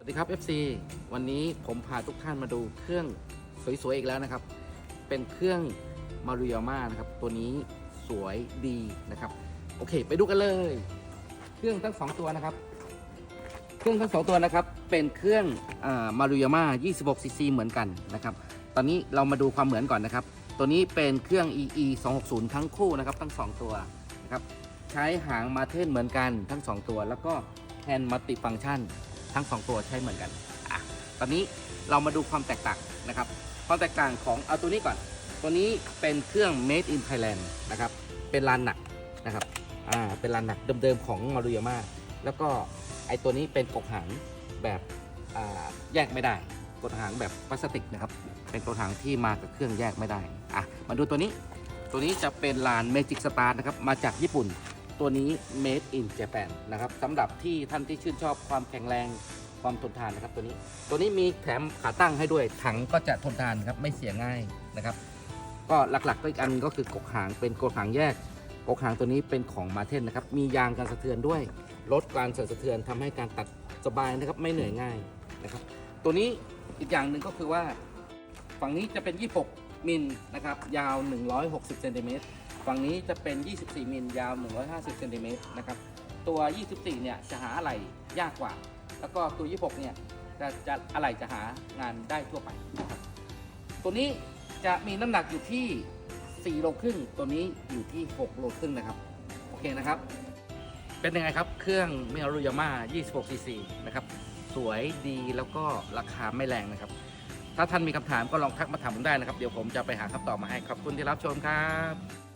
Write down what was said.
สวัสดีครับ FC วันนี้ผมพาทุกท่านมาดูเครื่องสวยๆอีกแล้วนะครับ เป็นเครื่องมาริยาม่านะครับ ตัวนี้สวยดีนะครับ โอเค ไปดูกันเลย เครื่องทั้งสองตัวนะครับ เครื่องทั้งสองตัวนะครับ เป็นเครื่องมาริยาม่า26 cc เหมือนกันนะครับ ตอนนี้เรามาดูความเหมือนก่อนนะครับ ตัวนี้เป็นเครื่อง EE 260ทั้งคู่นะครับ ทั้งสองตัวนะครับ ใช้หางมาเทนเหมือนกันทั้งสองตัว แล้วก็แฮนด์มัลติฟัง c t ชัน ทั้งสองตัวใช้เหมือนกันอะตอนนี้เรามาดูความแตกต่างนะครับ ความแตกต่างของเอาตัวนี้ก่อน ตัวนี้เป็นเครื่อง made in Thailand นะครับ เป็นลานหนักนะครับ อ่า เป็นลานหนักเดิมๆของมารุยาม่า แล้วก็ไอตัวนี้เป็นกกหางแบบอ่าแยกไม่ได้กดหางแบบพลาสติกนะครับ เป็นกดหางที่มากับเครื่องแยกไม่ได้ อะ มาดูตัวนี้ ตัวนี้จะเป็นลาน Magic Star นะครับ มาจากญี่ปุ่น ตัวนี้ made in Japan นะครับสำหรับที่ท่านที่ชื่นชอบความแข็งแรงความทนทานนะครับตัวนี้ ตัวนี้มีแถมขาตั้งให้ด้วย ถังก็จะทนทานครับไม่เสียง่ายนะครับ ก็หลักๆก็อีกอันก็คือกกหางเป็นกกหางแยก กกหางตัวนี้เป็นของมาเทนนะครับ มียางกันสะเทือนด้วย ลดการสั่นสะเทือนทำให้การตัดสบายนะครับไม่เหนื่อยง่ายนะครับ ตัวนี้อีกอย่างหนึ่งก็คือว่า ฝั่งนี้จะเป็น 26 มิลนะครับยาว 160เซนติเมตรฝั่งนี้จะเป็น 24 มิลยาว 150เซนติเมตรนะครับตัว 24 เนี่ยจะหาอะไรยากกว่า แล้วก็ตัว 26 เนี่ยจะจะอะไรจะหางานได้ทั่วไป ตัวนี้จะมีน้ำหนักอยู่ที่ 4 โลครึ่ง ตัวนี้อยู่ที่ 6 โลครึ่งนะครับ โอเคนะครับ เป็นยังไงครับ เครื่องเมรุยาม่า26 cc นะครับ สวยดีแล้วก็ราคาไม่แรงนะครับ ถ้าท่านมีคำถามก็ลองทักมาถามผมได้นะครับ เดี๋ยวผมจะไปหาคำตอบมาให้ ขอบคุณที่รับชมครับ